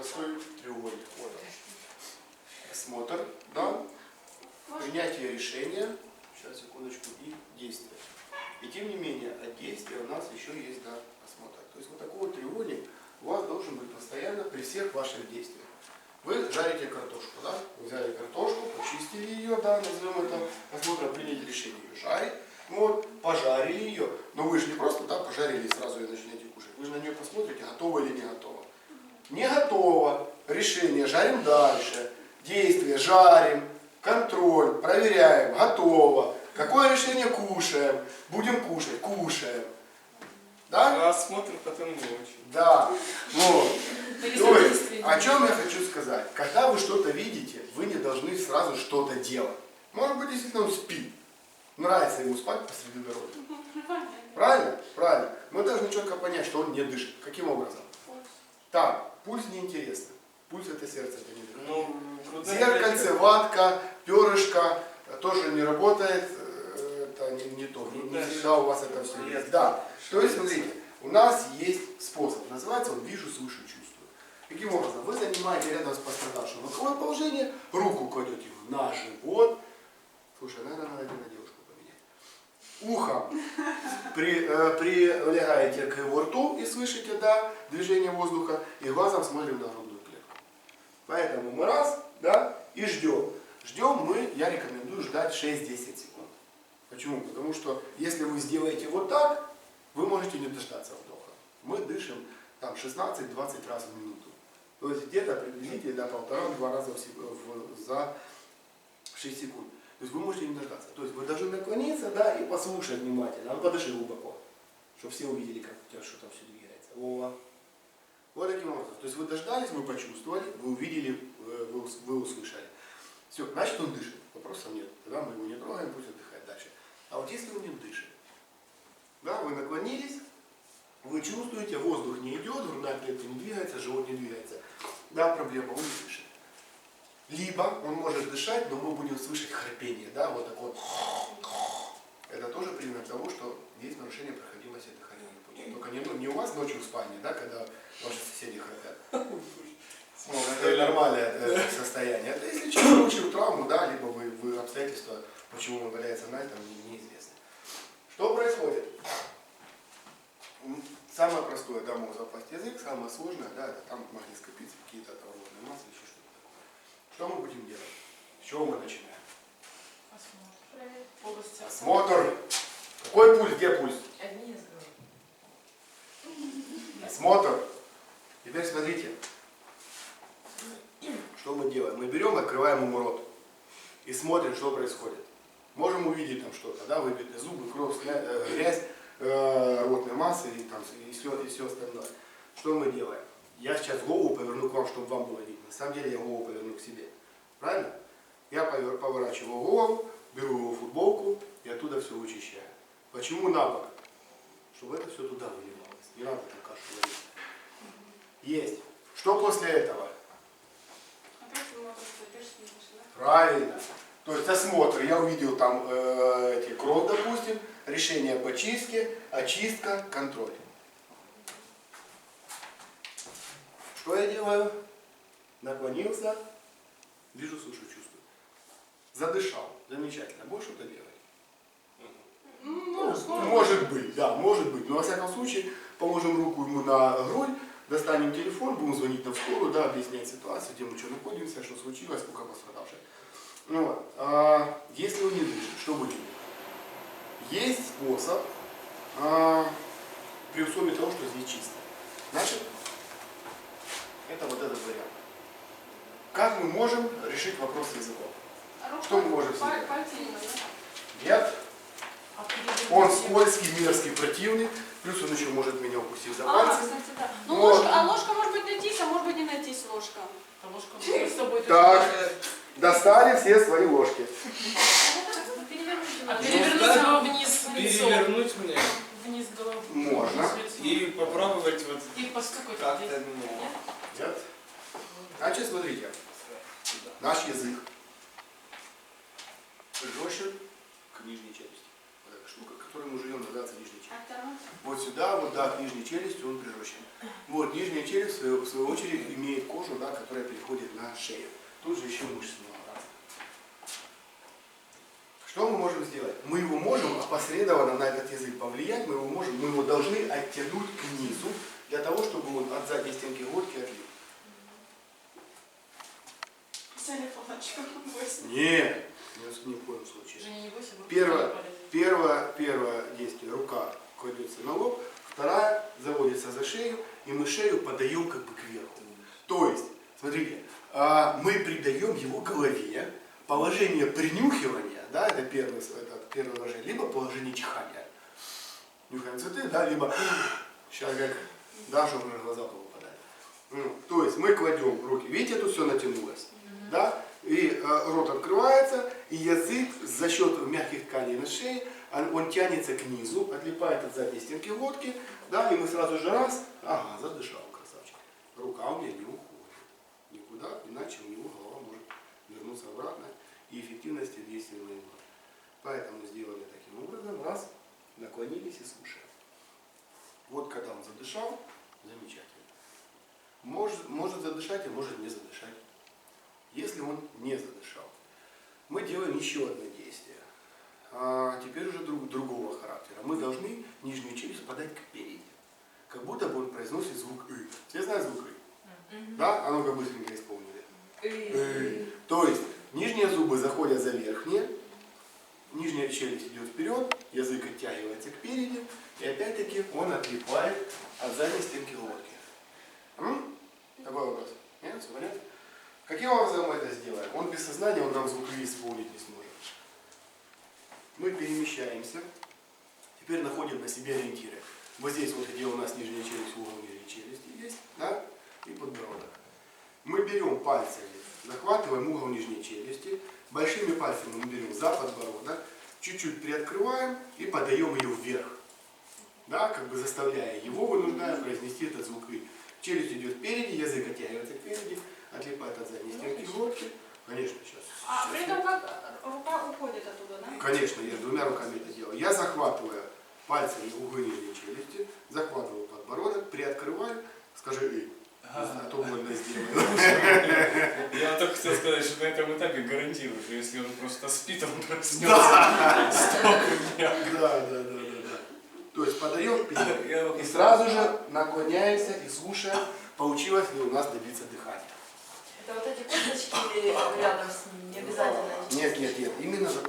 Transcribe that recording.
простой треугольник. Вот. Осмотр, да, принятие решения, сейчас, секундочку, и действие. И тем не менее, от действия у нас еще есть, да, осмотр. То есть вот такой вот треугольник у вас должен быть постоянно при всех ваших действиях. Вы жарите картошку, да? Вы взяли картошку, почистили ее, да, назовем это осмотром, приняли решение ее жарить. Вот, пожарили ее. Но вы же не просто, да, пожарили и сразу ее начнете кушать. Вы же на нее посмотрите, готова или не готова. Решение, жарим дальше. Действие, жарим. Контроль, проверяем, готово. Какое решение кушаем? Будем кушать, кушаем. Да? А осмотр потом не очень. Да. Вот. То есть, о чем я хочу сказать? Когда вы что-то видите, вы не должны сразу что-то делать. Может быть, действительно он спит. Нравится ему спать посреди дороги. Правильно? Правильно. Мы должны четко понять, что он не дышит. Каким образом? Так, пульс неинтересно. Пульс это сердце, это не. Ну, Зеркальце, ватка, перышко э, тоже не работает. э, Это не, не то. Не, не всегда у вас это все есть. Да. То есть, смотрите, у нас есть способ. Называется он «вижу, слышу, чувствую». Каким образом? Вы занимаете рядом с пострадавшим боковое положение, руку кладете на живот. Слушай, наверное, надо на девушку поменять. Ухом при, э, прилегаете к его рту и слышите, да, движение воздуха, и глазом смотрим на грудную. Поэтому мы раз, да, и ждем. Ждем мы, я рекомендую ждать 6-10 секунд. Почему? Потому что если вы сделаете вот так, вы можете не дождаться вдоха. Мы дышим там 16-20 раз в минуту. То есть где-то приблизительно полтора-два раза в в- за 6 секунд. То есть вы можете не дождаться. То есть вы должны наклониться, да, и послушать внимательно. А ну подыши глубоко, чтобы все увидели, как у тебя что там все двигается. Вова. Вот таким образом. То есть вы дождались, вы почувствовали, вы увидели, э, вы, вы услышали. Все, значит он дышит. Вопросов нет. Тогда мы его не трогаем, пусть отдыхает дальше. А вот если он не дышит, да, вы наклонились, вы чувствуете, воздух не идет, грудная клетка не двигается, живот не двигается. Да, проблема, он не дышит. Либо он может дышать, но мы будем слышать храпение, да, вот так вот. Это тоже признак того, что есть нарушение проходимости путей. Только не, ну, не у вас ночью в спальне, да, когда ваши соседи храпят. Ну, это нормальное э, состояние. Это если человек получил травму, да, либо вы, вы обстоятельства, почему он валяется на этом, не- неизвестны. Что происходит? Самое простое, да, мог запасть язык, самое сложное, да, это там могли скопиться какие-то отработанные массы, еще что-то такое. Что мы будем делать? С чего мы начинаем? Полностью. Осмотр. Какой пульс? Где пульс? Одни из Осмотр. Теперь смотрите. Что мы делаем? Мы берем, открываем ему рот и смотрим, что происходит. Можем увидеть там что-то, да, выбитые зубы, кровь, э, грязь, э, ротной массы и, там, и, все, и все остальное. Что мы делаем? Я сейчас голову поверну к вам, чтобы вам было видно. На самом деле я голову поверну к себе. Правильно? Я повер- поворачиваю голову, беру его футболку и оттуда все вычищаю. Почему на бок? Чтобы это все туда выливалось. Не надо так кашу варить. Есть. Что после этого? Правильно. То есть осмотр, я увидел там э, эти кровь, допустим, решение по чистке, очистка, контроль. Что я делаю? Наклонился, вижу, слышу, чувствую. Задышал. Замечательно. Будешь что-то делать? Ну, может быть, да, может быть. Но во всяком случае, положим руку ему на грудь, достанем телефон, будем звонить на скорую, да, объяснять ситуацию, где мы что находимся, что случилось, сколько пострадавших. Ну, вот. а, если он не дышит, что делать? Есть способ, а, при условии того, что здесь чисто. Значит, это вот этот вариант. Как мы можем решить вопрос языком? Что мы можем сделать? Нет, он скользкий, мерзкий, противный, плюс он еще может меня укусить за А, пальцы. кстати, да. Ну, Вот. ложка, а ложка может быть найтись, а может быть не найтись ложка. А ложка с собой Так, достали все свои ложки. Переверните. А перевернуть его вниз лицом. Перевернуть мне Вниз головой. Можно. Вниз лицом. и попробовать вот И постукать как-то здесь. ну, Нет? Значит, смотрите, наш язык прижжен к нижней челюсти. Которой мы живем, называется нижняя челюсть. А второй? Вот сюда, вот да, к нижней челюсти он прирощен. Вот, нижняя челюсть, в свою, очередь, имеет кожу да, которая переходит на шею. Тут же еще мышцы много. Что мы можем сделать? Мы его можем опосредованно на этот язык повлиять, мы его можем, мы его должны оттянуть к низу, для того, чтобы он от задней стенки глотки восемь. Нет, ни в коем случае. Руки Первое. Первое, первое действие, рука кладется на лоб, вторая заводится за шею, и мы шею подаем как бы кверху. То есть, смотрите, а, мы придаем его голове положение принюхивания, да, это первое, это первое выражение, либо положение чихания. Нюхаем цветы, да, либо сейчас как даже уже глаза повыпадают. Ну, То есть мы кладем руки, видите, тут все натянулось, да, и э, рот открывается, и язык за счет мягких тканей на шее, он, он тянется к низу, отлипает от задней стенки глотки, да, и мы сразу же раз, ага, задышал, красавчик. Рука у меня не уходит никуда, иначе у него голова может вернуться обратно, и эффективности действия будет. Поэтому сделали таким образом, раз, наклонились и слушаем. Вот когда он задышал, замечательно. Может, может задышать, а может не задышать. Если он не задышал, мы делаем еще одно действие. А, теперь уже друг, другого характера. Мы должны нижнюю челюсть подать к переди. Как будто бы он произносит звук «ы». Все знают звук «ы»? Да? А ну-ка быстренько исполнили. «ы». То есть нижние зубы заходят за верхние, нижняя челюсть идет вперед, язык оттягивается к переди, и опять-таки он отлипает от задней стенки глотки. М? Такой вопрос. Нет? Все понятно? Каким образом мы это сделаем? Он без сознания, он нам звуковые исполнить не сможет. Мы перемещаемся. Теперь находим на себе ориентиры. Вот здесь вот, где у нас нижняя челюсть, угол нижней челюсти есть, да, и подбородок. Мы берем пальцами, захватываем угол нижней челюсти, большими пальцами мы берем за подбородок, чуть-чуть приоткрываем и подаем ее вверх. Да, как бы заставляя его, вынуждая произнести этот звук «и». Челюсть идет впереди, язык оттягивается впереди, отлипает от задней стенки глотки. Конечно, сейчас. А сейчас при этом как рука уходит оттуда, да? Конечно, я двумя руками это делаю. Я захватываю пальцами углы нижней челюсти, захватываю подбородок, приоткрываю, скажи «и». А то больно сделаю. Я только хотел сказать, что на этом этапе гарантирую, что если он просто спит, он проснется. Да, да, да, да, да. да. То есть подаем. Я И сразу же наклоняемся и слушаем, получилось ли у нас добиться дыхания. Это вот эти косточки рядом с ним, не обязательно. Нет, нет, нет, именно за